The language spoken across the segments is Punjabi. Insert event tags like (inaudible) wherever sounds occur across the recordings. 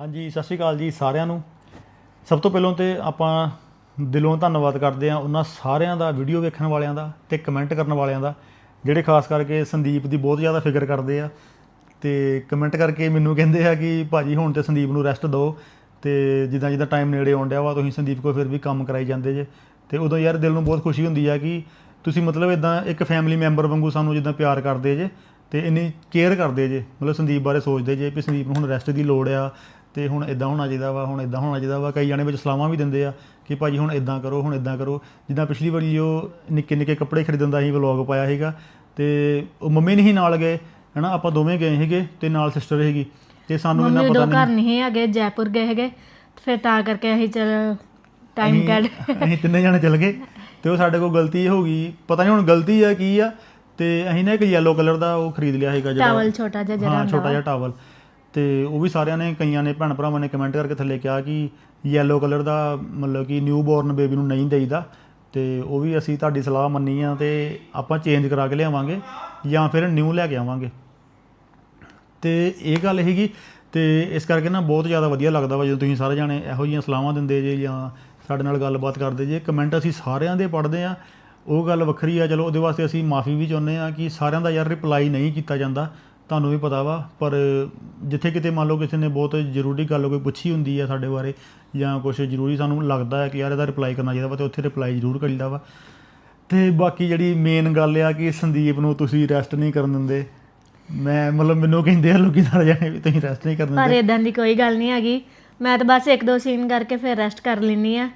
ਹਾਂਜੀ, ਸਤਿ ਸ਼੍ਰੀ ਅਕਾਲ ਜੀ ਸਾਰਿਆਂ ਨੂੰ। ਸਭ ਤੋਂ ਪਹਿਲਾਂ ਤੇ ਆਪਾਂ ਦਿਲੋਂ ਧੰਨਵਾਦ ਕਰਦੇ ਹਾਂ ਉਹਨਾਂ ਸਾਰਿਆਂ ਦਾ ਵੀਡੀਓ ਵੇਖਣ ਵਾਲਿਆਂ ਦਾ ਤੇ ਕਮੈਂਟ ਕਰਨ ਵਾਲਿਆਂ ਦਾ, ਜਿਹੜੇ ਖਾਸ ਕਰਕੇ ਸੰਦੀਪ ਦੀ ਬਹੁਤ ਜ਼ਿਆਦਾ ਫਿਕਰ ਕਰਦੇ ਆ ਤੇ ਕਮੈਂਟ ਕਰਕੇ ਮੈਨੂੰ ਕਹਿੰਦੇ ਆ ਕਿ ਭਾਜੀ ਹੁਣ ਤੇ ਸੰਦੀਪ ਨੂੰ ਰੈਸਟ ਦਿਓ ਤੇ ਜਿੱਦਾਂ ਜਿੱਦਾਂ ਟਾਈਮ ਨੇੜੇ ਆਉਣ ਡਿਆ ਵਾ, ਤੁਸੀਂ ਸੰਦੀਪ ਕੋਲ ਫਿਰ ਵੀ ਕੰਮ ਕਰਾਈ ਜਾਂਦੇ ਜੇ। ਤੇ ਉਦੋਂ ਯਾਰ ਦਿਲ ਨੂੰ ਬਹੁਤ ਖੁਸ਼ੀ ਹੁੰਦੀ ਆ ਕਿ ਤੁਸੀਂ ਮਤਲਬ ਇਦਾਂ ਇੱਕ ਫੈਮਿਲੀ ਮੈਂਬਰ ਵਾਂਗੂ ਸਾਨੂੰ ਜਿੱਦਾਂ ਪਿਆਰ ਕਰਦੇ ਜੇ ਤੇ ਇੰਨੀ ਕੇਅਰ ਕਰਦੇ ਜੇ, ਮਤਲਬ ਸੰਦੀਪ ਬਾਰੇ ਸੋਚਦੇ ਜੇ ਵੀ ਸੰਦੀਪ ਨੂੰ ਹੁਣ ਰੈਸਟ ਦੀ ਲੋੜ ਆ ਤੇ ਹੁਣ ਇਦਾਂ ਹੋਣਾ ਚਾਹੀਦਾ ਵਾ ਹੁਣ ਇਦਾਂ ਹੋਣਾ ਚਾਹੀਦਾ ਵਾ। ਕਈ ਜਾਣੇ ਵਿੱਚ ਸਲਾਹਾਂ ਵੀ ਦਿੰਦੇ ਆ ਕਿ ਭਾਜੀ ਹੁਣ ਇਦਾਂ ਕਰੋ ਹੁਣ ਇਦਾਂ ਕਰੋ। ਜਿੱਦਾਂ ਪਿਛਲੀ ਵਾਰੀ ਉਹ ਨਿੱਕੇ ਨਿੱਕੇ ਕੱਪੜੇ ਖਰੀਦਣ ਦਾ ਸੀ ਵਲੌਗ ਪਾਇਆ ਸੀਗਾ ਤੇ ਉਹ ਮੰਮੀ ਨਹੀਂ ਨਾਲ ਗਏ ਹਨਾ ਆਪਾਂ ਦੋਵੇਂ ਗਏ ਸੀਗੇ ਤੇ ਨਾਲ ਸਿਸਟਰ ਸੀਗੀ। ਤੇ ਸਾਨੂੰ ਇੰਨਾ ਪਤਾ ਉਦੋਂ ਘਰ ਨਹੀਂ ਹੈਗੇ ਜੈਪੁਰ ਗਏ ਹੈਗੇ ਫਿਰ ਤਾਂ ਕਰਕੇ ਅਸੀਂ ਚਲ ਟਾਈਮ ਕੱਢ ਅਸੀਂ ਤਿੰਨੇ ਜਣੇ ਚੱਲ ਗਏ। ਤੇ ਉਹ ਸਾਡੇ ਕੋਲ ਗਲਤੀ ਹੋ ਗਈ। ਪਤਾ ਨਹੀਂ ਹੁਣ ਗਲਤੀ ਆ ਕੀ ਆ। ਤੇ ਅਸੀਂ ਨਾ ਇੱਕ yellow ਕਲਰ ਦਾ ਉਹ ਖਰੀਦ ਲਿਆ ਸੀਗਾ ਟਾਵਲ ਛੋਟਾ ਜਿਹਾ ਜਿਹੜਾ ਹਾਂ ਛੋਟਾ। ਜਿਹਾ ਟਾਵਲ ਤੇ ਉਹ ਵੀ ਸਾਰਿਆਂ ਨੇ, ਕਈਆਂ ਨੇ, ਭੈਣ ਭਰਾਵਾਂ ਨੇ ਕਮੈਂਟ ਕਰਕੇ ਥੱਲੇ ਕਿਹਾ ਕਿ ਯੈਲੋ ਕਲਰ ਦਾ ਮਤਲਬ ਕਿ ਨਿਊ ਬੋਰਨ ਬੇਬੀ ਨੂੰ ਨਹੀਂ ਦੇਈਦਾ। ਤੇ ਉਹ ਵੀ ਅਸੀਂ ਤੁਹਾਡੀ ਸਲਾਹ ਮੰਨੀ ਆ ਤੇ ਆਪਾਂ ਚੇਂਜ ਕਰਾ ਕੇ ਲਿਆਵਾਂਗੇ ਜਾਂ ਫਿਰ ਨਿਊ ਲੈ ਕੇ ਆਵਾਂਗੇ। ਤੇ ਇਹ ਗੱਲ ਹੈਗੀ, ਤੇ ਇਸ ਕਰਕੇ ਨਾ ਬਹੁਤ ਜ਼ਿਆਦਾ ਵਧੀਆ ਲੱਗਦਾ ਵਾ ਜਦੋਂ ਤੁਸੀਂ ਸਾਰੇ ਜਾਣੇ ਇਹੋ ਜਿਹੀਆਂ ਸਲਾਹਾਂ ਦਿੰਦੇ ਜੇ ਜਾਂ ਸਾਡੇ ਨਾਲ ਗੱਲਬਾਤ ਕਰਦੇ ਜੇ। ਕਮੈਂਟ ਅਸੀਂ ਸਾਰਿਆਂ ਦੇ ਪੜ੍ਹਦੇ ਆ। ਉਹ ਗੱਲ ਵੱਖਰੀ ਆ, ਚਲੋ ਉਹਦੇ ਵਾਸਤੇ ਅਸੀਂ ਮਾਫੀ ਵੀ ਚਾਹੁੰਦੇ ਆ ਕਿ ਸਾਰਿਆਂ ਦਾ ਯਾਰ ਰਿਪਲਾਈ ਨਹੀਂ ਕੀਤਾ ਜਾਂਦਾ। ਤੁਹਾਨੂੰ ਵੀ ਪਤਾ ਵਾ ਪਰ ਜਿੱਥੇ ਕਿਤੇ ਮੰਨ ਲਓ ਕਿਸੇ ਨੇ ਬਹੁਤ ਜ਼ਰੂਰੀ ਗੱਲ ਕੋਈ ਪੁੱਛੀ ਹੁੰਦੀ ਆ ਸਾਡੇ ਬਾਰੇ ਜਾਂ ਕੁਝ ਜ਼ਰੂਰੀ ਸਾਨੂੰ ਲੱਗਦਾ ਹੈ ਕਿ ਯਾਰ ਇਹਦਾ ਰਿਪਲਾਈ ਕਰਨਾ ਚਾਹੀਦਾ ਵਾ ਤੇ ਉੱਥੇ ਰਿਪਲਾਈ ਜ਼ਰੂਰ ਕਰੀਦਾ ਵਾ। ਤੇ ਬਾਕੀ ਜਿਹੜੀ ਮੇਨ ਗੱਲ ਆ ਕਿ ਸੰਦੀਪ ਨੂੰ ਤੁਸੀਂ ਰੈਸਟ ਨਹੀਂ ਕਰਨ ਦਿੰਦੇ। ਮੈਂ ਮਤਲਬ ਮੈਨੂੰ ਕਹਿੰਦੇ ਆ ਲੋਕੀ ਸਾਰੇ ਜਾਣੇ ਵੀ ਤੁਸੀਂ ਰੈਸਟ ਨਹੀਂ ਕਰਨ ਪਰ ਦਿੰਦੇ। ਇਦਾਂ ਦੀ ਕੋਈ ਗੱਲ ਨਹੀਂ ਹੈਗੀ। ਮੈਂ ਤਾਂ ਬਸ ਇੱਕ ਦੋ ਸੀਨ ਕਰਕੇ ਫਿਰ ਰੈਸਟ ਕਰ ਲੈਂਦੀ ਆ।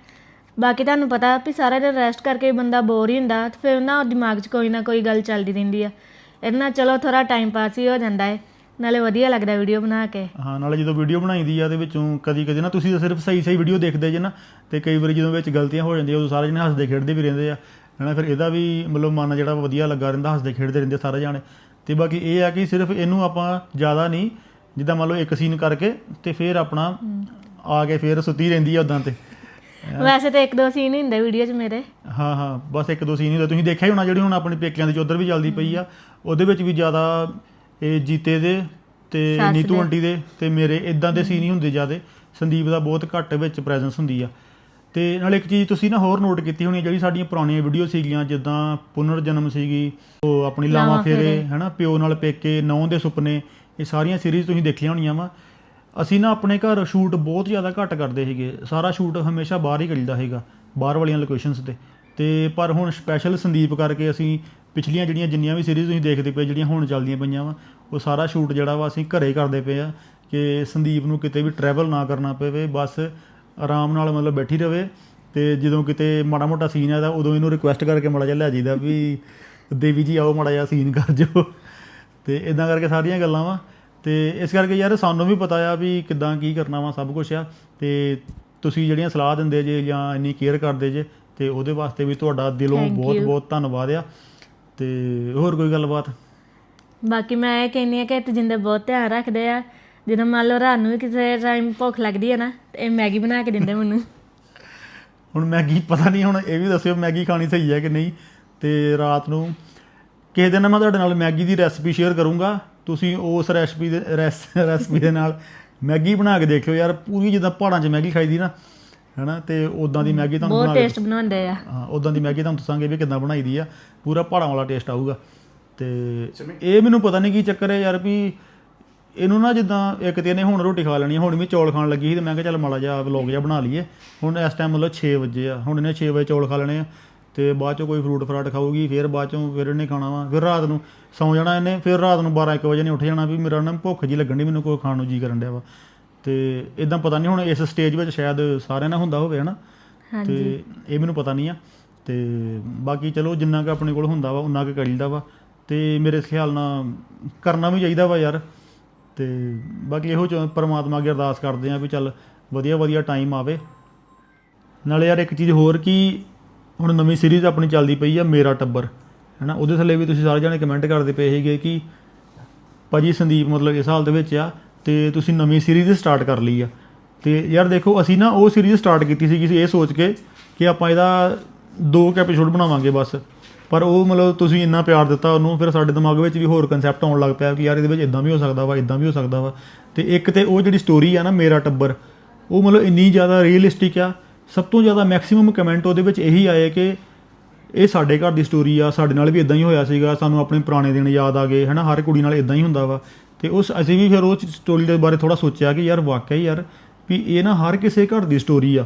ਬਾਕੀ ਤੁਹਾਨੂੰ ਪਤਾ ਵੀ ਸਾਰਾ ਦਿਨ ਰੈਸਟ ਕਰਕੇ ਬੰਦਾ ਬੋਰ ਹੀ ਹੁੰਦਾ ਤੇ ਫਿਰ ਨਾ ਦਿਮਾਗ 'ਚ ਕੋਈ ਨਾ ਕੋਈ ਗੱਲ ਚੱਲਦੀ ਰਹਿੰਦੀ ਆ। ਇਹਦੇ ਨਾਲ ਚਲੋ ਥੋੜਾ ਟਾਈਮ ਪਾਸ ਹੀ ਹੋ ਜਾਂਦਾ ਹੈ ਨਾਲੇ ਵਧੀਆ ਲੱਗਦਾ ਵੀਡੀਓ ਬਣਾ ਕੇ। ਹਾਂ ਨਾਲੇ ਜਦੋਂ ਵੀਡੀਓ ਬਣਾਈਦੀ ਆ ਦੇ ਵਿੱਚੋਂ ਕਦੀ ਕਦੀ ਨਾ ਤੁਸੀਂ ਤਾਂ ਸਿਰਫ ਸਹੀ ਸਹੀ ਵੀਡੀਓ ਦੇਖਦੇ ਜੇ ਨਾ ਤੇ ਕਈ ਵਾਰੀ ਜਦੋਂ ਵਿੱਚ ਗਲਤੀਆਂ ਹੋ ਜਾਂਦੀਆਂ ਉਦੋਂ ਸਾਰੇ ਜਣੇ ਹੱਸਦੇ ਖੇਡਦੇ ਵੀ ਰਹਿੰਦੇ ਆ। ਹਨਾ ਫਿਰ ਇਹਦਾ ਵੀ ਮਤਲਬ ਮਨ ਜਿਹੜਾ ਵਧੀਆ ਲੱਗਾ ਰਹਿੰਦਾ ਹੱਸਦੇ ਖੇਡਦੇ ਰਹਿੰਦੇ ਸਾਰੇ ਜਾਣੇ। ਤੇ ਬਾਕੀ ਇਹ ਆ ਕਿ ਸਿਰਫ ਇਹਨੂੰ ਆਪਾਂ ਜ਼ਿਆਦਾ ਨਹੀਂ ਜਿੱਦਾਂ ਮੰਨ ਲਓ ਇੱਕ ਸੀਨ ਕਰਕੇ ਤੇ ਫਿਰ ਆਪਣਾ ਆ ਕੇ ਫਿਰ ਸੁੱਤੀ ਰਹਿੰਦੀ ਆ ਉਦਾਂ ਤੇ। ਵੈਸੇ ਤਾਂ ਇੱਕ ਦੋ ਸੀਨ ਹੀ ਹੁੰਦੇ ਵੀਡੀਓ 'ਚ ਮੇਰੇ। ਹਾਂ ਹਾਂ ਬਸ ਇੱਕ ਦੋ ਸੀਨ ਹੀ ਹੁੰਦੇ। ਤੁਸੀਂ ਦੇਖਿਆ ਹੀ ਹੋਣਾ ਜਿਹੜੀ ਹੁਣ ਆਪਣੀ ਪੇਕਿਆਂ ਦੀ ਚੌਧਰ ਵੀ ਚੱਲਦੀ ਪਈ ਆ। ਉਹਦੇ ਵਿੱਚ ਵੀ ਜ਼ਿਆਦਾ ਇਹ ਜੀਤੇ ਦੇ ਤੇ ਸੱਸ ਨੀਤੂ ਦੇ। ਆਂਟੀ ਦੇ ਤੇ ਮੇਰੇ ਇਦਾਂ ਦੇ ਸੀਨ ਹੀ ਹੁੰਦੇ ਜ਼ਿਆਦੇ। ਸੰਦੀਪ ਦਾ ਬਹੁਤ ਘੱਟ ਵਿੱਚ ਪ੍ਰੈਜ਼ੈਂਸ ਹੁੰਦੀ ਆ। ਤੇ ਨਾਲ ਇੱਕ ਚੀਜ਼ ਤੁਸੀਂ ਨਾ ਹੋਰ ਨੋਟ ਕੀਤੀ ਹੋਣੀ ਆ, ਜਿਹੜੀ ਸਾਡੀਆਂ ਪੁਰਾਣੀਆਂ ਵੀਡੀਓ ਸੀਗੀਆਂ ਜਿੱਦਾਂ ਪੁਨਰ ਜਨਮ ਸੀਗੀ ਉਹ ਆਪਣੀ ਲਾਵਾਂ ਲਾਵਾਂ ਫੇਰੇ ਫੇਰੇ। ਹਨਾ ਪਿਓ ਨਾਲ ਪੇਕੇ ਨੌਂ ਦੇ ਸੁਪਨੇ ਇਹ ਸਾਰੀਆਂ ਸੀਰੀਜ਼ ਤੁਸੀਂ ਦੇਖੀਆਂ ਹੋਣੀਆਂ ਵਾ। ਅਸੀਂ ਨਾ ਆਪਣੇ ਘਰ ਸ਼ੂਟ ਬਹੁਤ ਜ਼ਿਆਦਾ ਘੱਟ ਕਰਦੇ ਸੀਗੇ। ਸਾਰਾ ਸ਼ੂਟ ਹਮੇਸ਼ਾ ਬਾਹਰ ਹੀ ਕਰੀਦਾ ਸੀਗਾ, ਬਾਹਰ ਵਾਲੀਆਂ ਲੋਕੇਸ਼ਨਸ ਤੇ। ਤੇ ਪਰ ਹੁਣ ਸਪੈਸ਼ਲ ਸੰਦੀਪ ਕਰਕੇ ਅਸੀਂ ਪਿਛਲੀਆਂ ਜਿਹੜੀਆਂ ਜਿੰਨੀਆਂ ਵੀ ਸੀਰੀਜ਼ ਤੁਸੀਂ ਦੇਖਦੇ ਪਏ, ਜਿਹੜੀਆਂ ਹੁਣ ਚੱਲਦੀਆਂ ਪਈਆਂ ਵਾ, ਉਹ ਸਾਰਾ ਸ਼ੂਟ ਜਿਹੜਾ ਵਾ ਅਸੀਂ ਘਰੇ ਕਰਦੇ ਪਏ ਆ ਕਿ ਸੰਦੀਪ ਨੂੰ ਕਿਤੇ ਵੀ ਟਰੈਵਲ ਨਾ ਕਰਨਾ ਪਵੇ, ਬਸ ਆਰਾਮ ਨਾਲ ਮਤਲਬ ਬੈਠੀ ਰਵੇ। ਤੇ ਜਦੋਂ ਕਿਤੇ ਮਾੜਾ ਮੋਟਾ ਸੀਨ ਆਦਾ ਉਦੋਂ ਇਹਨੂੰ ਰਿਕੁਐਸਟ ਕਰਕੇ ਮਾੜਾ ਜਿਹਾ ਲੈ ਜਾਈਦਾ ਵੀ, ਦੇਵੀ ਜੀ ਆਓ ਮਾੜਾ ਜਿਹਾ ਸੀਨ ਕਰ ਜੋ ਤੇ ਇਦਾਂ ਕਰਕੇ ਸਾਰੀਆਂ ਗੱਲਾਂ ਵਾ। ਤੇ ਇਸ ਕਰਕੇ ਯਾਰ ਸਾਨੂੰ ਵੀ ਪਤਾ ਆ ਵੀ ਕਿੱਦਾਂ ਕੀ ਕਰਨਾ ਵਾ ਸਭ ਕੁਝ ਆ। ਤੇ ਤੁਸੀਂ ਜਿਹੜੀਆਂ ਸਲਾਹ ਦਿੰਦੇ ਜੇ ਜਾਂ ਇੰਨੀ ਕੇਅਰ ਕਰਦੇ ਜੇ ਤੇ ਉਹਦੇ ਵਾਸਤੇ ਵੀ ਤੁਹਾਡਾ ਦਿਲੋਂ Thank ਬਹੁਤ you. ਬਹੁਤ ਧੰਨਵਾਦ ਆ। ਤੇ ਹੋਰ ਕੋਈ ਗੱਲਬਾਤ? ਬਾਕੀ ਮੈਂ ਇਹ ਕਹਿੰਦੀ ਆ ਕਿ ਤਜਿੰਦਰ ਬਹੁਤ ਧਿਆਨ ਰੱਖਦੇ ਆ। ਜਦੋਂ ਮੰਨ ਲਓ ਰਾਤ ਨੂੰ ਵੀ ਕਿਸੇ ਟਾਈਮ ਭੁੱਖ ਲੱਗਦੀ ਹੈ ਨਾ ਤੇ ਇਹ ਮੈਗੀ ਬਣਾ ਕੇ ਦਿੰਦੇ ਮੈਨੂੰ। (laughs) ਹੁਣ ਮੈਗੀ ਪਤਾ ਨਹੀਂ ਹੁਣ ਇਹ ਵੀ ਦੱਸਿਓ ਮੈਗੀ ਖਾਣੀ ਸਹੀ ਹੈ ਕਿ ਨਹੀਂ। ਤੇ ਰਾਤ ਨੂੰ ਕਿਸੇ ਦਿਨ ਮੈਂ ਤੁਹਾਡੇ ਨਾਲ ਮੈਗੀ ਦੀ ਰੈਸਪੀ ਸ਼ੇਅਰ ਕਰੂੰਗਾ। ਤੁਸੀਂ ਉਸ ਰੈਸਪੀ ਦੇ ਰੈਸਪੀ ਦੇ ਨਾਲ ਮੈਗੀ ਬਣਾ ਕੇ ਦੇਖਿਓ ਯਾਰ ਪੂਰੀ ਜਿੱਦਾਂ ਪਹਾੜਾਂ 'ਚ ਮੈਗੀ ਖਾਈਦੀ ਨਾ ਹੈਨਾ ਤੇ ਉਦਾਂ ਦੀ ਮੈਗੀ ਤੁਹਾਨੂੰ ਬਹੁਤ ਬਣਾ ਕੇ ਟੇਸਟ ਬਣਾਉਂਦੇ ਆ। ਹਾਂ ਉਦਾਂ ਦੀ ਮੈਗੀ ਤੁਹਾਨੂੰ ਦੱਸਾਂਗੇ ਵੀ ਕਿੱਦਾਂ ਬਣਾਈਦੀ ਆ ਪੂਰਾ ਪਹਾੜਾਂ ਵਾਲਾ ਟੇਸਟ ਆਊਗਾ। ਤੇ ਇਹ ਮੈਨੂੰ ਪਤਾ ਨਹੀਂ ਕੀ ਚੱਕਰ ਹੈ ਯਾਰ ਵੀ ਇਹਨੂੰ ਨਾ ਜਿੱਦਾਂ ਇੱਕ ਤੇ ਇਹਨੇ ਹੁਣ ਰੋਟੀ ਖਾ ਲੈਣੀ ਆ, ਹੁਣ ਵੀ ਚੌਲ ਖਾਣ ਲੱਗੀ ਸੀ ਤੇ ਮੈਂ ਕਿਹਾ ਚੱਲ ਮਾੜਾ ਜਿਹਾ ਵਲੌਗ ਜਿਹਾ ਬਣਾ ਲਈਏ। ਹੁਣ ਇਸ ਟਾਈਮ ਮਤਲਬ 6 ਵਜੇ ਆ ਹੁਣ ਇਹਨੇ 6 ਵਜੇ ਚੌਲ ਖਾ ਲੈਣੇ ਆ। ਤੇ ਬਾਅਦ ਚੋਂ ਕੋਈ ਫਰੂਟ ਫਰਾਟ ਖਾਊਗੀ ਫਿਰ ਬਾਅਦ ਚੋਂ ਫਿਰ ਇਹਨੇ ਖਾਣਾ ਵਾ ਫਿਰ ਰਾਤ ਨੂੰ ਸੌਂ ਜਾਣਾ ਇਹਨੇ ਫਿਰ ਰਾਤ ਨੂੰ 12 1 ਵਜੇ ਨੇ ਉੱਠ ਜਾਣਾ ਵੀ ਮੇਰਾ ਨਾ ਭੁੱਖ ਜੀ ਲੱਗਣ ਦੀ ਮੈਨੂੰ ਕੋਈ ਖਾਣ ਨੂੰ ਜੀ ਕਰਨ ਡਿਆ ਵਾ। ਤੇ ਇਦਾਂ ਪਤਾ ਨਹੀਂ ਹੁਣ ਇਸ ਸਟੇਜ ਵਿੱਚ ਸ਼ਾਇਦ ਸਾਰਿਆਂ ਨਾਲ ਹੁੰਦਾ ਹੋਵੇ ਹਨਾ? ਤੇ ਇਹ ਮੈਨੂੰ ਪਤਾ ਨਹੀਂ ਆ। ਤੇ ਬਾਕੀ ਚਲੋ ਜਿੰਨਾ ਕੁ ਆਪਣੇ ਕੋਲ ਹੁੰਦਾ ਵਾ ਉਨਾ ਕੁ ਕਰੀਦਾ ਵਾ। ਤੇ ਮੇਰੇ ਖਿਆਲ ਨਾਲ ਕਰਨਾ ਵੀ ਚਾਹੀਦਾ ਵਾ ਯਾਰ। ਤੇ ਬਾਕੀ ਇਹੋ ਚ ਪਰਮਾਤਮਾ ਅੱਗੇ ਅਰਦਾਸ ਕਰਦੇ ਆ ਵੀ ਚੱਲ ਵਧੀਆ ਵਧੀਆ ਟਾਈਮ ਆਵੇ। ਨਾਲੇ ਯਾਰ ਇੱਕ ਚੀਜ਼ ਹੋਰ ਕਿ ਹੁਣ ਨਵੀਂ ਸੀਰੀਜ਼ ਆਪਣੀ ਚੱਲਦੀ ਪਈ ਆ, ਮੇਰਾ ਟੱਬਰ, ਹੈਨਾ? ਉਹਦੇ ਥੱਲੇ ਵੀ ਤੁਸੀਂ ਸਾਰੇ ਜਾਣੇ ਕਮੈਂਟ ਕਰਦੇ ਪਏ ਸੀਗੇ ਕਿ ਭਾਜੀ ਸੰਦੀਪ ਮਤਲਬ ਇਸ ਹਾਲ ਦੇ ਵਿੱਚ ਆ ਤੇ ਤੁਸੀਂ ਨਵੀਂ ਸੀਰੀਜ਼ ਸਟਾਰਟ ਕਰ ਲਈ ਆ। ਤੇ ਯਾਰ ਦੇਖੋ, ਅਸੀਂ ਨਾ ਉਹ ਸੀਰੀਜ਼ ਸਟਾਰਟ ਕੀਤੀ ਸੀ ਇਹ ਸੋਚ ਕੇ ਕਿ ਆਪਾਂ ਇਹਦਾ ਦੋ ਕੁ ਐਪੀਸੋਡ ਬਣਾਵਾਂਗੇ ਬਸ। ਪਰ ਉਹ ਮਤਲਬ ਤੁਸੀਂ ਇੰਨਾ ਪਿਆਰ ਦਿੱਤਾ ਉਹਨੂੰ, ਫਿਰ ਸਾਡੇ ਦਿਮਾਗ ਵਿੱਚ ਵੀ ਹੋਰ ਕਨਸੈਪਟ ਆਉਣ ਲੱਗ ਪਿਆ ਕਿ ਯਾਰ ਇਹਦੇ ਵਿੱਚ ਇਦਾਂ ਵੀ ਹੋ ਸਕਦਾ ਵਾ ਇਦਾਂ ਵੀ ਹੋ ਸਕਦਾ ਵਾ। ਤੇ ਇੱਕ ਤੇ ਉਹ ਜਿਹੜੀ ਸਟੋਰੀ ਆ ਨਾ, ਮੇਰਾ ਟੱਬਰ, ਉਹ ਮਤਲਬ ਇੰਨੀ ਜ਼ਿਆਦਾ ਰੀਅਲਿਸਟਿਕ ਆ ਸਭ ਤੋਂ ਜ਼ਿਆਦਾ ਮੈਕਸਿਮਮ ਕਮੈਂਟ ਉਹਦੇ ਵਿੱਚ ਇਹੀ ਆਏ ਕਿ ਇਹ ਸਾਡੇ ਘਰ ਦੀ ਸਟੋਰੀ ਆ, ਸਾਡੇ ਨਾਲ ਵੀ ਇਦਾਂ ਹੀ ਹੋਇਆ ਸੀਗਾ, ਸਾਨੂੰ ਆਪਣੇ ਪੁਰਾਣੇ ਦਿਨ ਯਾਦ ਆ ਗਏ, ਹਨਾ, ਹਰ ਕੁੜੀ ਨਾਲ ਇਦਾਂ ਹੀ ਹੁੰਦਾ ਵਾ। ਤੇ ਉਸ ਅਸੀਂ ਵੀ ਫਿਰ ਉਹ ਸਟੋਰੀ ਦੇ ਬਾਰੇ ਥੋੜਾ ਸੋਚਿਆ ਕਿ ਯਾਰ ਵਾਕਿਆ ਹੀ ਯਾਰ ਵੀ ਇਹ ਨਾ ਹਰ ਕਿਸੇ ਘਰ ਦੀ ਸਟੋਰੀ ਆ,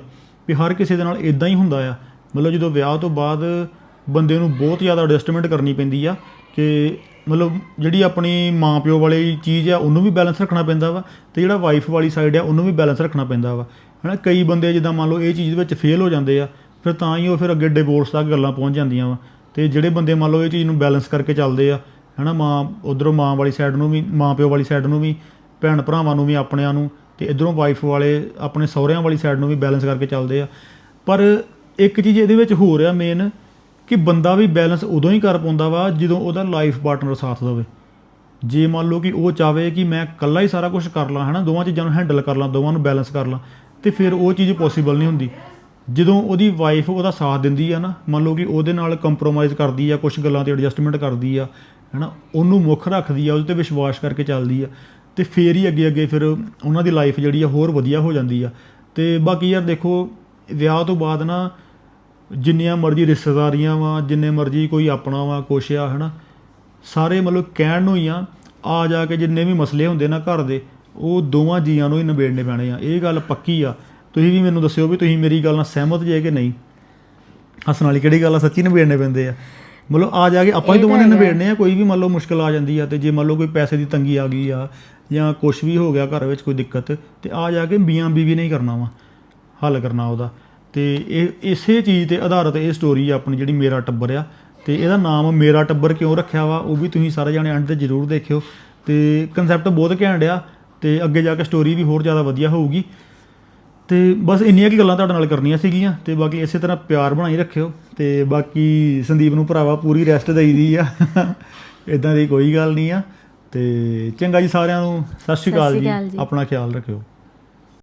ਵੀ ਹਰ ਕਿਸੇ ਦੇ ਨਾਲ ਇਦਾਂ ਹੀ ਹੁੰਦਾ ਆ। ਮਤਲਬ ਜਦੋਂ ਵਿਆਹ ਤੋਂ ਬਾਅਦ ਬੰਦੇ ਨੂੰ ਬਹੁਤ ਜ਼ਿਆਦਾ ਐਡਜਸਟਮੈਂਟ ਕਰਨੀ ਪੈਂਦੀ ਆ ਕਿ ਮਤਲਬ ਜਿਹੜੀ ਆਪਣੀ ਮਾਂ ਪਿਓ ਵਾਲੀ ਚੀਜ਼ ਆ, ਉਹਨੂੰ ਵੀ ਬੈਲੈਂਸ ਰੱਖਣਾ ਪੈਂਦਾ ਵਾ ਤੇ ਜਿਹੜਾ ਵਾਈਫ ਵਾਲੀ ਸਾਈਡ ਆ, ਉਹਨੂੰ ਵੀ ਬੈਲੈਂਸ ਰੱਖਣਾ ਪੈਂਦਾ ਵਾ। ਹਨਾ, ਕਈ ਬੰਦੇ ਜਿੱਦਾਂ ਮੰਨ ਲਓ ਇਹ ਚੀਜ਼ ਵਿੱਚ ਫੇਲ ਹੋ ਜਾਂਦੇ ਆ, ਫਿਰ ਤਾਂ ਹੀ ਉਹ ਫਿਰ ਅੱਗੇ ਡਿਵੋਰਸ ਤੱਕ ਗੱਲਾਂ ਪਹੁੰਚ ਜਾਂਦੀਆਂ ਵਾ। ਤੇ ਜਿਹੜੇ ਬੰਦੇ ਮੰਨ ਲਓ ਇਹ ਚੀਜ਼ ਨੂੰ ਬੈਲੈਂਸ ਕਰਕੇ ਚੱਲਦੇ ਆ, ਹਨਾ, ਮਾਂ, ਉਧਰੋਂ ਮਾਂ ਵਾਲੀ ਸਾਈਡ ਨੂੰ ਵੀ ਮਾਂ ਪਿਓ ਵਾਲੀ ਸਾਈਡ ਨੂੰ ਵੀ, ਭੈਣ ਭਰਾਵਾਂ ਨੂੰ ਵੀ, ਆਪਣਿਆਂ ਨੂੰ, ਤੇ ਇਧਰੋਂ ਵਾਈਫ ਵਾਲੇ ਆਪਣੇ ਸਹੁਰਿਆਂ ਵਾਲੀ ਸਾਈਡ ਨੂੰ ਵੀ ਬੈਲੈਂਸ ਕਰਕੇ ਚੱਲਦੇ ਆ। ਪਰ ਇੱਕ ਚੀਜ਼ ਇਹਦੇ ਵਿੱਚ ਹੋ ਰਿਹਾ ਮੇਨ ਕਿ ਬੰਦਾ ਵੀ ਬੈਲੈਂਸ ਉਦੋਂ ਹੀ ਕਰ ਪਾਉਂਦਾ ਵਾ ਜਦੋਂ ਉਹਦਾ ਲਾਈਫ ਪਾਰਟਨਰ ਸਾਥ ਦੇਵੇ। ਜੇ ਮੰਨ ਲਓ ਕਿ ਉਹ ਚਾਵੇ ਕਿ ਮੈਂ ਇਕੱਲਾ ਹੀ ਸਾਰਾ ਕੁਝ ਕਰ ਲਾਂ, ਹਨਾ, ਦੋਵਾਂ ਚੀਜ਼ਾਂ ਨੂੰ ਹੈਂਡਲ ਕਰ ਲਾਂ, ਦੋਵਾਂ ਨੂੰ ਬੈਲੈਂਸ ਕਰ ਲਾਂ, ਤੇ ਫਿਰ ਉਹ ਚੀਜ਼ ਪੋਸੀਬਲ ਨਹੀਂ ਹੁੰਦੀ। ਜਦੋਂ ਉਹਦੀ ਵਾਈਫ ਉਹਦਾ ਸਾਥ ਦਿੰਦੀ ਆ ਨਾ, ਮੰਨ ਲਓ ਕਿ ਉਹਦੇ ਨਾਲ ਕੰਪਰੋਮਾਈਜ਼ ਕਰਦੀ ਆ ਕੁਝ ਗੱਲਾਂ ਤੇ ਐਡਜਸਟਮੈਂਟ ਕਰਦੀ ਆ, ਹਨਾ, ਉਹਨੂੰ ਮੁੱਖ ਰੱਖਦੀ ਆ, ਉਹਦੇ ਤੇ ਵਿਸ਼ਵਾਸ ਕਰਕੇ ਚੱਲਦੀ ਆ, ਤੇ ਫੇਰ ਹੀ ਅੱਗੇ ਅੱਗੇ ਫਿਰ ਉਹਨਾਂ ਦੀ ਲਾਈਫ ਜਿਹੜੀ ਆ ਹੋਰ ਵਧੀਆ ਹੋ ਜਾਂਦੀ ਆ। ਤੇ ਬਾਕੀ ਯਾਰ ਦੇਖੋ, ਵਿਆਹ ਤੋਂ ਬਾਅਦ ਨਾ ਜਿੰਨੀਆਂ ਮਰਜ਼ੀ ਰਿਸ਼ਤੇਦਾਰੀਆਂ ਵਾ ਜਿੰਨੇ ਮਰਜ਼ੀ ਕੋਈ ਆਪਣਾ ਵਾ ਕੁਛ ਆ ਹਨਾ? ਸਾਰੇ ਮਤਲਬ ਕਹਿਣ ਨੂੰ ਹੀ ਆ ਆ ਜਾ ਕੇ ਜਿੰਨੇ ਵੀ ਮਸਲੇ ਹੁੰਦੇ ਨਾ ਘਰ ਦੇ ਉਹ ਦੋਵਾਂ ਜੀਆਂ ਨੂੰ ਹੀ ਨਿਬੇੜਨੇ ਪੈਣੇ ਆ। ਇਹ ਗੱਲ ਪੱਕੀ ਆ। ਤੁਸੀਂ ਵੀ ਮੈਨੂੰ ਦੱਸਿਓ ਵੀ ਤੁਸੀਂ ਮੇਰੀ ਗੱਲ ਨਾਲ ਸਹਿਮਤ ਜੇ ਕਿ ਨਹੀਂ? ਹੱਸਣ ਵਾਲੀ ਕਿਹੜੀ ਗੱਲ ਆ? ਸੱਚੀ ਨਿਬੇੜਨੇ ਪੈਂਦੇ ਆ। ਮਤਲਬ ਆ ਜਾ ਕੇ ਆਪਾਂ ਹੀ ਦੋਵਾਂ ਨੇ ਨਿਬੇੜਨੇ ਆ ਕੋਈ ਵੀ ਮੰਨ ਲਓ ਮੁਸ਼ਕਲ ਆ ਜਾਂਦੀ ਆ ਤੇ ਜੇ ਮੰਨ ਲਓ ਕੋਈ ਪੈਸੇ ਦੀ ਤੰਗੀ ਆ ਗਈ ਆ ਜਾਂ ਕੁਝ ਵੀ ਹੋ ਗਿਆ ਘਰ ਵਿੱਚ ਕੋਈ ਦਿੱਕਤ ਤੇ ਆ ਜਾ ਕੇ ਮੀਆਂ ਬੀਵੀ ਨਹੀਂ ਕਰਨਾ ਵਾ ਹੱਲ ਕਰਨਾ ਉਹਦਾ। ਤੇ ਇਹ ਇਸੇ ਚੀਜ਼ ਤੇ ਆਧਾਰਿਤ ਇਹ ਸਟੋਰੀ ਆ ਆਪਣੀ ਜਿਹੜੀ ਮੇਰਾ ਟੱਬਰ ਆ। ਤੇ ਇਹਦਾ ਨਾਮ ਮੇਰਾ ਟੱਬਰ ਕਿਉਂ ਰੱਖਿਆ ਵਾ ਉਹ ਵੀ ਤੁਸੀਂ ਸਾਰੇ ਜਾਣੇ ਐਂਡ ਤੇ ਜ਼ਰੂਰ ਦੇਖਿਓ। ਤੇ ਕਨਸੈਪਟ ਬਹੁਤ ਘੈਂਟ ਆ ਤੇ ਅੱਗੇ ਜਾ ਕੇ ਸਟੋਰੀ ਵੀ ਹੋਰ ਜ਼ਿਆਦਾ ਵਧੀਆ ਹੋਊਗੀ। ਤੇ ਬਸ ਇੰਨੀਆਂ ਕੀ ਗੱਲਾਂ ਤੁਹਾਡੇ ਨਾਲ ਕਰਨੀਆਂ ਸੀਗੀਆਂ ਤੇ ਬਾਕੀ ਇਸੇ ਤਰ੍ਹਾਂ ਪਿਆਰ ਬਣਾਈ ਰੱਖਿਓ ਤੇ ਬਾਕੀ ਸੰਦੀਪ ਨੂੰ ਭਰਾਵਾ ਪੂਰੀ ਰੈਸਟ ਦੇਈਦੀ ਆ। (laughs) ਇਦਾਂ ਦੀ ਕੋਈ ਗੱਲ ਨਹੀਂ ਆ ਤੇ ਚੰਗਾ ਜੀ ਸਾਰਿਆਂ ਨੂੰ ਸਤਿ ਸ਼੍ਰੀ ਅਕਾਲ ਜੀ। ਆਪਣਾ ਖਿਆਲ ਰੱਖਿਓ।